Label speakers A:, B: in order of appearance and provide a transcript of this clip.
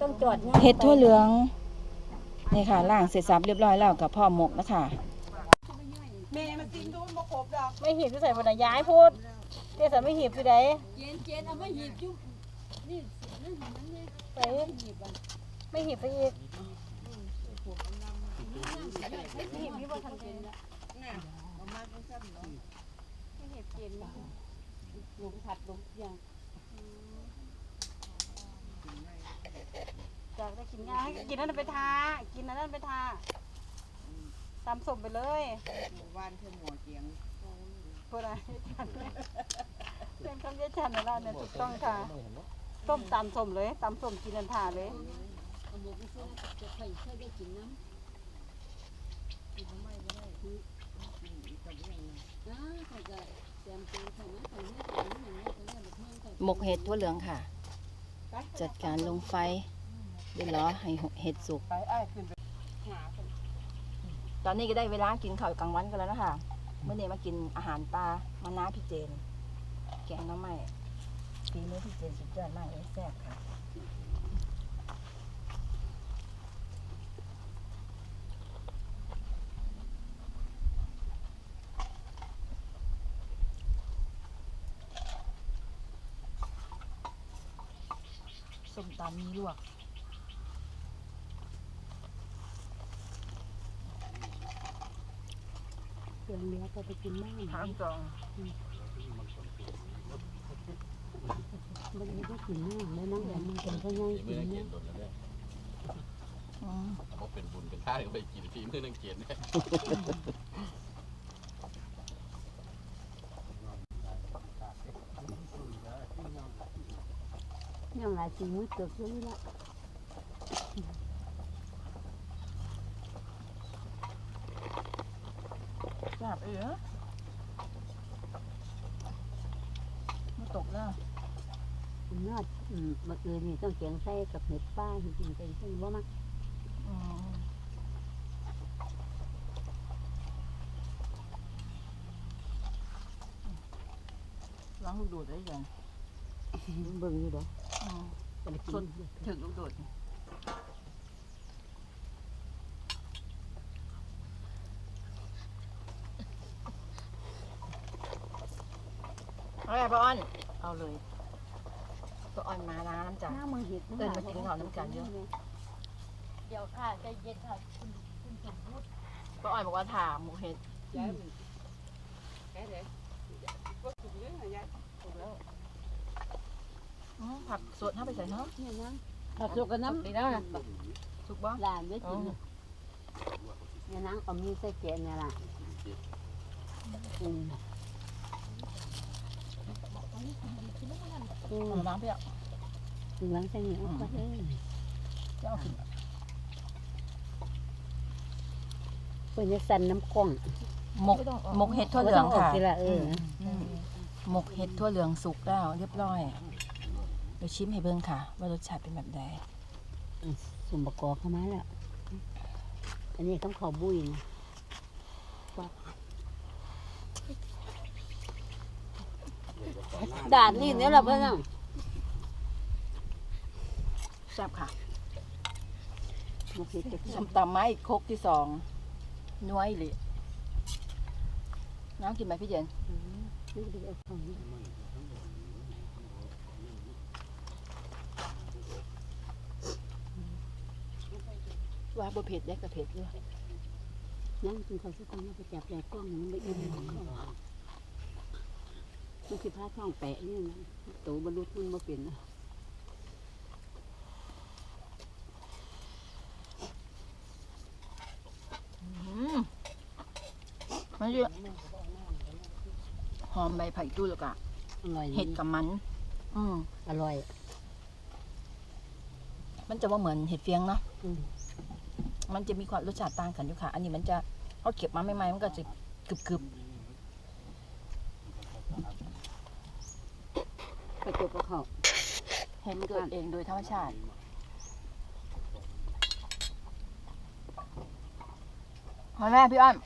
A: ต้องจอดง่าย
B: เห็ดทั่วเหลืองนี่ค่ะล่างเสร็จสับเรียบร้อยแล้วกับพ่อหมกนะคะ
C: แม่มันกินดูมันบ่ครบดอก
A: ไม่หีบที่ใส่บนย้ายพูดเจ๊สาไม่หีบที่ใด
D: เจนเจนเอามาหยิบจุ๊บนี่นั่นเห็นนั่นเนี่ย
A: ใส่ไม่หีบไปอีกไม่หีบที่บนทันเจน
C: น่ะเอามาเป็นซ้ำเนาะ
A: ไม่หีบเจนนะ
D: หลุมผัดหลุมอย่า ง
A: จากได้กินง่ายกินนั่นไปทา กินนั่นไปทาตามสมไปเลย
C: หมู่บ้านเพิ่นหมอเจียง
A: พูดอะไรเป็นคำเยชันนะล่ะเนี่ยถูกต้องค่ะต้มตามสมเลยตามสมกินนันทาเลย
D: เอาหมกไปเสื้อจะใครเคยได้กินน้ำกินไม่ได้นะเขาจะเตรียมตัวทำนะทำให้ทำให้อย่างนี้เขาเรียกแบบเมืองเขา
B: หมกเห็ดทั่วเหลืองค่ะ จัดการลงไฟ เดี๋ยวรอให้เห็ดสุก ตอนนี้ก็ได้เวลากินข้าวกลางวันกันแล้วนะคะเมื่อเนี้มากินอาหารปลามาน้าพี่เจน แกงน้ำไม้ปีนี้พี่เจนสุดยอดมากเลยแซ่บค่ะส้มตำมีลวก
D: เดี๋ยวเนี้ยก็ไปกินบ้าง
B: ทางจอง
D: มันไม่ได้กินมากแล้วนั่งแบบมันเป็นก็ง่ายกิ
E: ไม่
D: น
E: ได้เกีย
D: เนี่ย
E: นโดนแล้วเนี่ย
B: อืม
E: เพราะเป็นบุญเป็นท่าก็ไปกินทีมือนังเกียนเนี่ย
D: ยังหลายปีมือเกิดขึ้นละ
B: แซ่ บเออมาตกแล้ว
D: นอดอืมเมื่อคืนนี่ต้องเกียงไส้กับเห็ดป้าจริงๆเป็นเส้นว่ามั้ง
B: อืมล้างลูกดูดได้ยัง
D: เบิ่งอยู่ดอก
B: อืม
D: ไปกิ
B: ส่วน
D: น
B: ถึงลูกดูด อาไงป้าอ้อน เอาเลยป้าอ้อนมานะน้ำจ่า
D: หน้ามือเห็ด
B: เอิ้นมากินข้าวน้ำกันเยอะ
D: เดี๋ยวค่ะใจเย็นค่ะคุณคุณสมบูรณ์
B: ป้าอ้อนบอกว่าถามหมูเห็ด
C: ยายมันแค่เด้บ่ถูกเรื่องอะยายถูกแล้ว
B: อืมผักสดถ้าไปใส่เนาะ
D: เนี่ยนะผักสุกกับน้ำ
B: ดีแล้วนะสุกบ่
D: หลานได้กินเนี่ยเนี่ยนางเอามีใส่แกนเนี่ยล่ะอืม อืม
B: เอาน้ำเปรี้ยว
D: ถึงหลังใส่เนี่ยก็เอ้ย
B: จะเอาขึ้น
D: เพิ่นจะสั่นน้ำกล้อง
B: หมกหมกเห็ดทั่วเหลืองค่ะ
D: บ่ต้กทีละเออ
B: อืมหมกเห็ดทั่วเหลืองสุกแล้วเรียบร้อยเดี๋ยวชิมให้เบิ่งค่ะ ว่ารสชาติเป็นแบบใด
D: สมประกอบเข้ามาแล้ว อันนี้ต้องขอบุยนะ ว่าด่านนี่เนี่ยแหละเพื่อนน่ะ
B: แซ่บค่ะ
D: มาคิดจะ
B: ส้มตำไม้อีกครกที่สองน้วยเลยน้ำกินไหมพี่เจนว่าบ่เผ็ดได้กระเผ็ดด้วย
D: นั่งกินข้าวสักคนมาไปจับแหลกกล้องมันไม่อิ่ม มันคือผ้าท้องแปะนี่นะตัวบรรลุมันมาเป็นนะ
B: อืมมันเยอะหอมใบไผ่ตุ้แล้วก็
D: อร่อย
B: เห็ดกับมัน อืม
D: อร่อย
B: มันจะว่าเหมือนเห็ดเฟียงเนาะ
D: อืม
B: มันจะมีความรสชาติต่างกันอยู่ค่ะ อันนี้มันจะเขาเก็บมาใหม่ๆมันก็จะกรึบกรึบ
D: ไปจบกับเขา
B: เห็นเกิดเองโดยธรรมชาติพอแม่พี่อ้อม